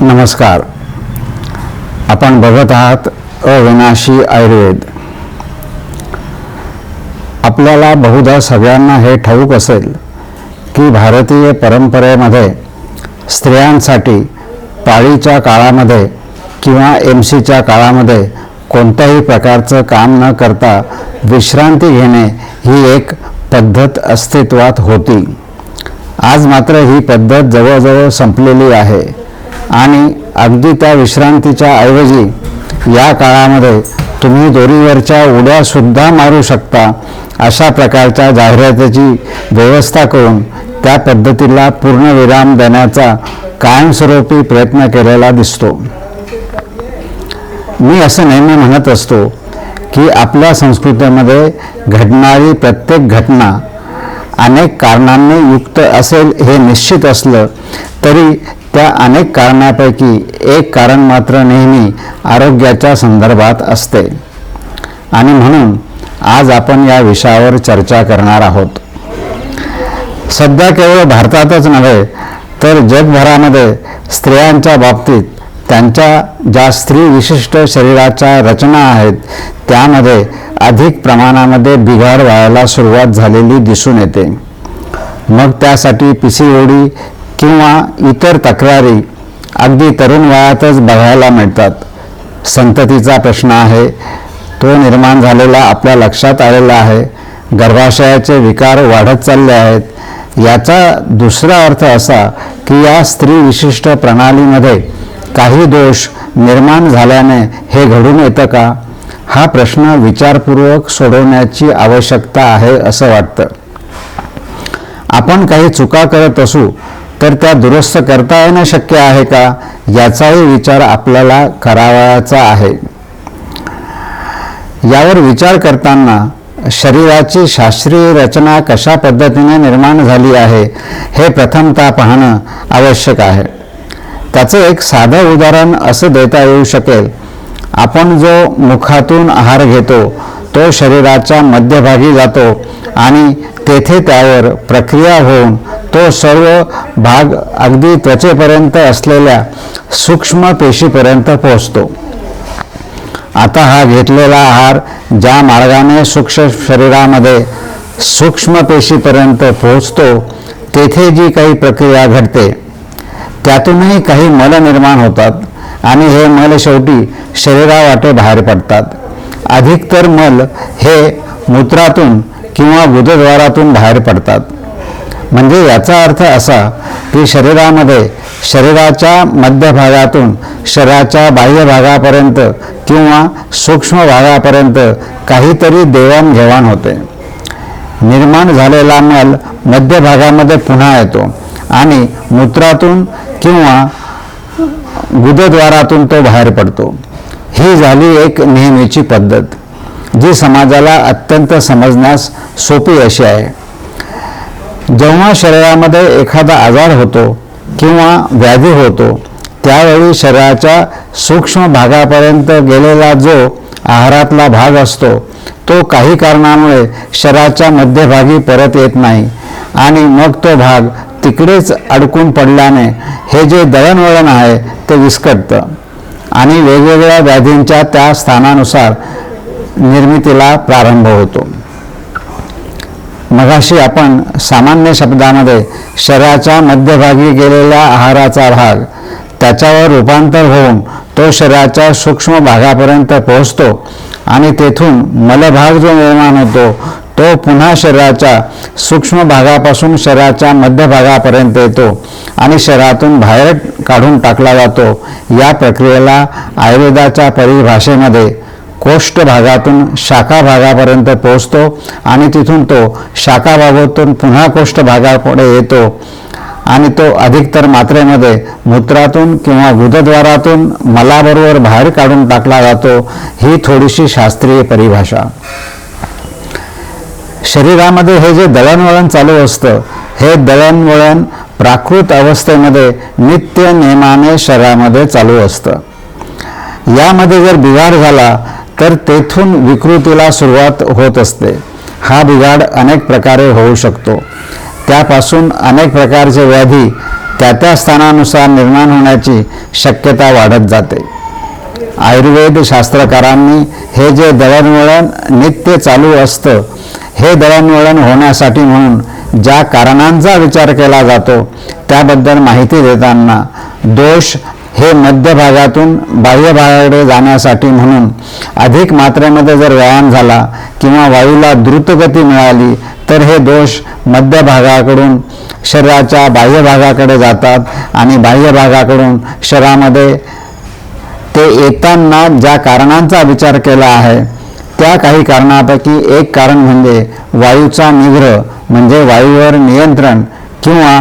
नमस्कार. आपण बघत आहात अविनाशी आयुर्वेद. आपल्याला बहुधा सगळ्यांना हे ठाऊक असेल की भारतीय परंपरेमध्ये स्त्रियांसाठी पाळीच्या काळामध्ये किंवा एम सीच्या काळामध्ये कोणत्याही प्रकारचं काम न करता विश्रांती घेणे ही एक पद्धत अस्तित्वात होती. आज मात्र ही पद्धत जवळजवळ संपलेली आहे. आणि अगदी त्या विश्रांतीच्या ऐवजी या काळामध्ये तुम्ही दोरीवरच्या उड्यासुद्धा मारू शकता अशा प्रकारच्या जाहिरातीची व्यवस्था करून त्या पद्धतीला पूर्ण विराम देण्याचा कायमस्वरूपी प्रयत्न केलेला दिसतो. मी असं नेहमी म्हणत असतो की आपल्या संस्कृतीमध्ये घडणारी प्रत्येक घटना अनेक कारणांनी युक्त असेल हे निश्चित असलं तरी त्या अनेक कारणापैकी एक कारण मात्र नेहमी आरोग्याच्या संदर्भात असते. आणि म्हणून आज आपण या विषयावर चर्चा करणार आहोत. सध्या केवळ भारतातच नव्हे तर जगभरामध्ये स्त्रियांच्या बाबतीत त्यांच्या ज्या स्त्री विशिष्ट शरीराच्या रचना आहेत त्यामध्ये अधिक प्रमाणामध्ये बिघाड व्हायला सुरुवात झालेली दिसून येते. मग त्यासाठी पी सी ओडी किंवा इतर तक्रारी अगदी तरुण वयातच बघायला मिळतात. संततीचा प्रश्न आहे तो निर्माण झालेला आपल्या लक्षात आलेला आहे गर्भाशयाचे विकार वाढत चालले आहेत. याचा दुसरा अर्थ असा की या स्त्री विशिष्ट प्रणालीमध्ये काही दोष निर्माण झाल्याने हे घडून येतं का? हा प्रश्न विचारपूर्वक सोडवण्याची आवश्यकता आहे असं वाटतं. आपण काही चुका करत असू तर त्या दुरुस्त करता येणं शक्य आहे का? याचाही विचार आपल्याला करावाचा आहे. यावर विचार करताना शरीराची शास्त्रीय रचना कशा पद्धतीने निर्माण झाली आहे हे प्रथमतः पाहणं आवश्यक आहे. त्याचं एक साधं उदाहरण असं देता येऊ शकेल. आपण जो मुखातून आहार घेतो तो शरीराच्या मध्यभागी जातो आणि तेथे त्यावर प्रक्रिया होऊन तो सर्व भाग अगदी त्वचेपर्यंत असलेल्या सूक्ष्म पेशीपर्यंत पोहोचतो. आता हा घेतलेला आहार ज्या मार्गाने सूक्ष्म शरीरामध्ये सूक्ष्म पेशीपर्यंत पोहोचतो तेथे जी काही प्रक्रिया घडते त्यातूनही काही मल निर्माण होतात आणि हे मल शेवटी शरीरावाटे बाहेर पडतात. अधिकतर मल हे मूत्रातून किंवा बुधद्वारातून बाहेर पडतात. म्हणजे याचा अर्थ असा की शरीरामध्ये शरीराच्या मध्यभागातून शरीराच्या बाह्य भागापर्यंत किंवा सूक्ष्म भागापर्यंत काहीतरी देवाणघेवाण होते. निर्माण झालेला मल मध्यभागामध्ये पुन्हा येतो. आणि मूत्रातून किंवा गुदद्वारातून तो बाहेर पडतो. ही झाली एक नेहमीची पद्धत जी समाजाला अत्यंत समजण्यास सोपी अशी आहे. जेव्हा शरीरामध्ये एखादा आजार होतो किंवा व्याधी होतो त्यावेळी शरीराच्या सूक्ष्म भागापर्यंत गेलेला जो आहारातला भाग असतो तो काही कारणामुळे शरीराच्या मध्यभागी परत येत नाही आणि मग तो भाग तिकडेच अडकून पडल्याने हे जे दळणवळण आहे ते विस्कटतं. आणि वेगवेगळ्या व्याधींच्या त्या स्थानानुसार निर्मितीला प्रारंभ होतो. मगाशी आपण सामान्य शब्दामध्ये शरीराच्या मध्यभागी गेलेल्या आहाराचा भाग त्याच्यावर रूपांतर होऊन तो शरीराच्या सूक्ष्म भागापर्यंत पोहोचतो आणि तेथून मलभाग जो निर्माण होतो तो पुन्हा शरीराच्या सूक्ष्म भागापासून शरीराच्या मध्यभागापर्यंत येतो आणि शरीरातून बाहेर काढून टाकला जातो. या प्रक्रियेला आयुर्वेदाच्या परिभाषेमध्ये कोष्ठ भागातून शाखा भागापर्यंत पोहोचतो आणि तिथून तो शाखा भागातून पुन्हा कोष्ठ भागापुढे येतो. आणि तो अधिकतर मात्रेमध्ये मूत्रातून किंवा गुदद्वारातून मलाबरोबर बाहेर काढून टाकला जातो. ही थोडीशी शास्त्रीय परिभाषा. शरीरामध्ये हे जे दळणवळण चालू असतं हे दळणवळण प्राकृत अवस्थेमध्ये नित्य नियमाने शरीरामध्ये चालू असतं. यामध्ये जर बिघाड झाला तर तेथून विकृतीला सुरुवात होत असते. हा बिघाड अनेक प्रकारे होऊ शकतो. त्यापासून अनेक प्रकारचे व्याधी त्या त्या स्थानानुसार निर्माण होण्याची शक्यता वाढत जाते. आयुर्वेद शास्त्रकारांनी हे जे दळणवळण नित्य चालू असतं हे दळणवळण होण्यासाठी म्हणून ज्या कारणांचा विचार केला जातो त्याबद्दल माहिती देताना दोष हे मध्य भागातून जाण्यासाठी म्हणून अधिक मात्रेमध्ये जर व्यायाम झाला किंवा वायूला द्रुतगती मिळाली तर हे दोष मध्यभागाकडून शरीराच्या बाह्यभागाकडे जातात आणि बाह्य भागाकडून शरीरामध्ये ते येताना ज्या कारणांचा विचार केला आहे त्या काही कारणापैकी एक कारण म्हणजे वायूचा निग्रह म्हणजे वायूवर नियंत्रण किंवा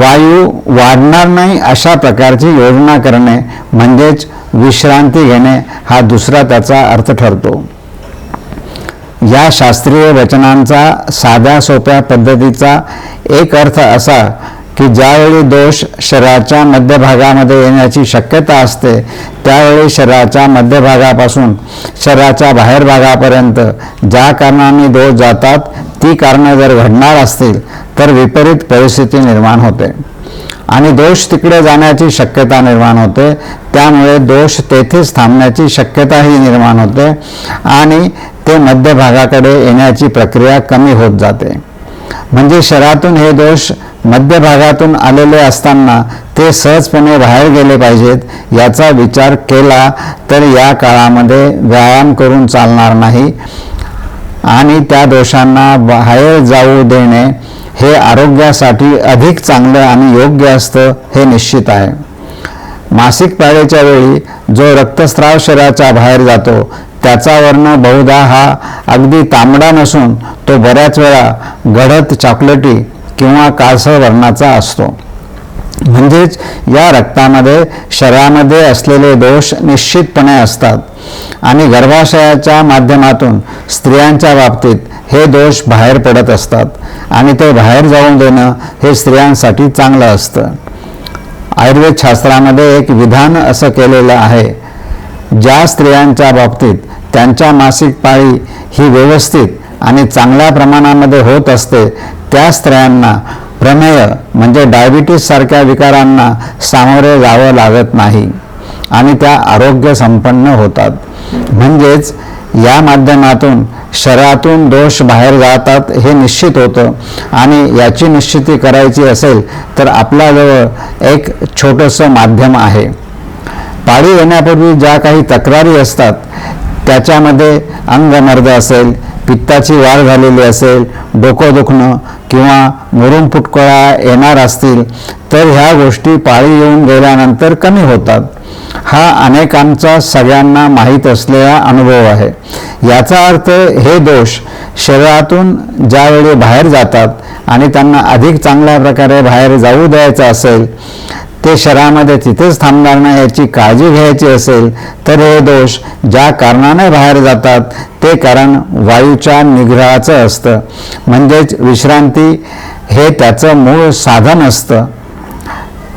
वायू वाढणार नाही अशा प्रकारची योजना करणे म्हणजेच विश्रांती घेणे हा दुसरा त्याचा अर्थ ठरतो. या शास्त्रीय वचनांचा साध्या सोप्या पद्धतीचा एक अर्थ असा की ज्यावेळी दोष शरीराच्या मध्यभागामध्ये येण्याची शक्यता असते त्यावेळी शरीराच्या मध्यभागापासून शरीराच्या बाहेर भागापर्यंत ज्या कारणाने दोष जातात ती कारणं जर घडणार असतील तर विपरीत परिस्थिती निर्माण होते. आणि दोष तिकडे जाण्याची शक्यता निर्माण होते त्यामुळे दोष तेथेच थांबण्याची शक्यताही निर्माण होते आणि ते मध्यभागाकडे येण्याची प्रक्रिया कमी होत जाते. म्हणजे शरीरातून हे दोष मध्य भागातून आलेले असताना ते सहजपणे बाहेर गेले पाहिजेत याचा विचार केला तर या काळामध्ये व्यायाम करून चालणार नाही आणि त्या दोषांना बाहेर जाऊ देणे हे आरोग्यासाठी अधिक चांगलं आणि योग्य असतं हे निश्चित आहे. मासिक पाळीच्या वेळी जो रक्तस्राव शरीराच्या बाहेर जातो त्याचा वर्ण बहुधा हा अगदी तांबडा नसून तो बऱ्याच वेळा गडद चॉकलेटी किंवा काळसर वर्णाचा असतो. म्हणजेच या रक्तामध्ये शरीरामध्ये असलेले दोष निश्चितपणे असतात आणि गर्भाशयाच्या माध्यमातून स्त्रियांच्या बाबतीत हे दोष बाहेर पडत असतात आणि ते बाहेर जाऊन देणं हे स्त्रियांसाठी चांगलं असतं. आयुर्वेद शास्त्रामध्ये एक विधान असं केलेलं आहे ज्या स्त्रियांच्या बाबतीत त्यांच्या मासिक पाळी ही व्यवस्थित आणि चांगल्या प्रमाणामध्ये होत असते त्या स्त्रियांना प्रमेय म्हणजे डायबिटीससारख्या विकारांना सामोरे जावं लागत नाही आणि त्या आरोग्य संपन्न होतात. म्हणजेच या माध्यमातून शरीरातून दोष बाहेर जातात हे निश्चित होतं आणि याची निश्चिती करायची असेल तर आपल्याजवळ एक छोटंसं माध्यम आहे. पाळी येण्यापूर्वी ज्या काही तक्रारी असतात त्याच्यामध्ये अंगमर्द असेल पित्ताची वाढ झालेली असेल डोकं दुखणं किंवा मुरुम फुटकळा येणार असतील तर ह्या गोष्टी पाळी येऊन गेल्यानंतर कमी होतात. हा अनेकांचा सगळ्यांना माहीत असलेला अनुभव आहे. याचा अर्थ हे दोष शरीरातून ज्यावेळी बाहेर जातात आणि त्यांना अधिक चांगल्या प्रकारे बाहेर जाऊ द्यायचं असेल ते शरीरामध्ये तिथेच थांबणार नाही याची काळजी घ्यायची असेल तर हे दोष ज्या कारणाने बाहेर जातात ते कारण वायूच्या निग्रहाचं असतं. म्हणजेच विश्रांती हे त्याचं मूळ साधन असतं.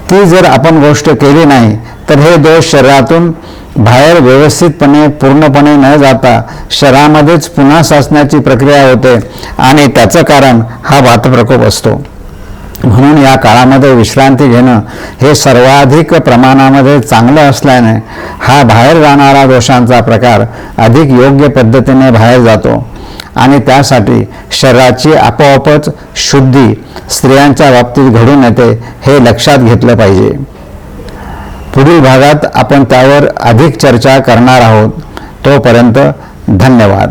ती जर आपण गोष्ट केली नाही तर हे दोष शरीरातून बाहेर व्यवस्थितपणे पूर्णपणे न जाता शरीरामध्येच पुन्हा साचण्याची प्रक्रिया होते आणि त्याचं कारण हा वातप्रकोप असतो. म्हणून या काळामध्ये विश्रांती घेणं हे सर्वाधिक प्रमाणामध्ये चांगलं असल्याने हा बाहेर जाणारा दोषांचा प्रकार अधिक योग्य पद्धतीने बाहेर जातो. आणि त्यासाठी शरीराची आपोआपच शुद्धी स्त्रियांच्या बाबतीत घडून येते हे लक्षात घेतलं पाहिजे. पुढील भागात आपण त्यावर अधिक चर्चा करणार आहोत. तोपर्यंत धन्यवाद.